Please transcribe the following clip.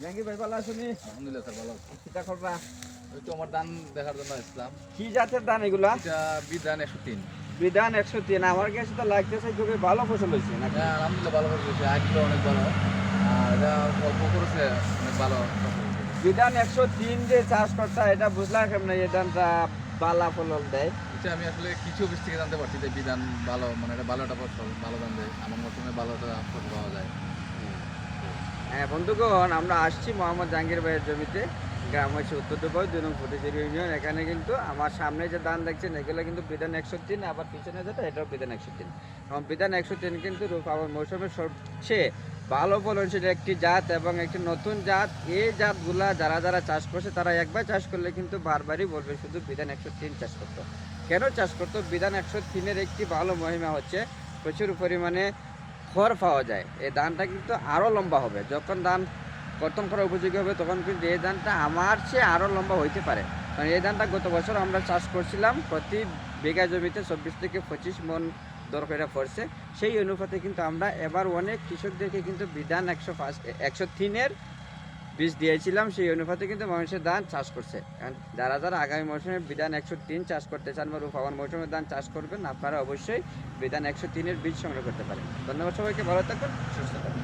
জাহাঙ্গীর ভাই ভালো আছেন আলহামদুলিল্লাহ স্যার ভালো আছি। কিতা করবা ওই তো আমার দান দেখার জন্য আসলাম। কি জাতের ধান এগুলা? এটা বিধান একশো তিন। বিধান একশো তিন। আমার কাছে তো লাগতেছে খুবই ভালো ফসল হয়েছে নাকি? হ্যাঁ আলহামদুলিল্লাহ ভালো করে গেছে আগগুলো অনেক ভালো। আর এটা অল্প করেছে অনেক ভালো বিধান একশো তিন যে চাষ করতে এটা বুঝলাম কেমন এই ধানটা বালা ফলন দেয়। এটা আমি আসলে কিছু অফিস থেকে জানতে পারছি যে বিধান ভালো মানে এটা ভালো একটা ফসল ভালো দাম দেয়। আমার মৌসুমে ভালো একটা ফসল পাওয়া যায়। হ্যাঁ বন্ধুগণ, আমরা আসছি মোহাম্মদ জাহাঙ্গীর ভাইয়ের জমিতে, গ্রাম হচ্ছে উত্তর দুবাই, দুই নং ফটিশির ইউনিয়ন। এখানে কিন্তু আমার সামনে যে ধান দেখছেন, এগুলো কিন্তু বিধান একশো তিন আবার পিছনে যেটা, এটাও বিধান একশো তিন এবং বিধান একশো তিন কিন্তু আমার মৌসুমের সবচেয়ে ভালো ফলনশীল একটি জাত এবং একটি নতুন জাত। এই জাতগুলা যারা যারা চাষ করছে, তারা একবার চাষ করলে কিন্তু বারবারই বলবে শুধু বিধান একশো তিন চাষ করতো। কেন চাষ করতো? বিধান একশো তিনের একটি ভালো মহিমা হচ্ছে প্রচুর পরিমাণে খড় পাওয়া যায়। এই ধানটা কিন্তু আরও লম্বা হবে। যখন ধান কর্তন করা উপযোগী হবে, তখন কিন্তু এই ধানটা আমার চেয়ে আরও লম্বা হইতে পারে। কারণ এই ধানটা গত বছর আমরা চাষ করছিলাম, প্রতি বিঘা জমিতে চব্বিশ থেকে পঁচিশ মন দরকার করে পড়ছে। সেই অনুপাতে কিন্তু আমরা এবার অনেক কৃষকদেরকে কিন্তু বিধান একশো পাঁচ, একশো তিনের বীজ দিয়েছিলাম, সেই অনুপাতে কিন্তু মানুষের ধান চাষ করছে। কারণ যারা যারা আগামী মৌসুমে বিধান একশো তিন চাষ করতে চান বা রূপাবান মৌসুমের ধান চাষ করবেন, আপনারা অবশ্যই বিধান একশো তিনের বীজ সংগ্রহ করতে পারেন। ধন্যবাদ সবাইকে, ভালো থাকুন, সুস্থ থাকুন।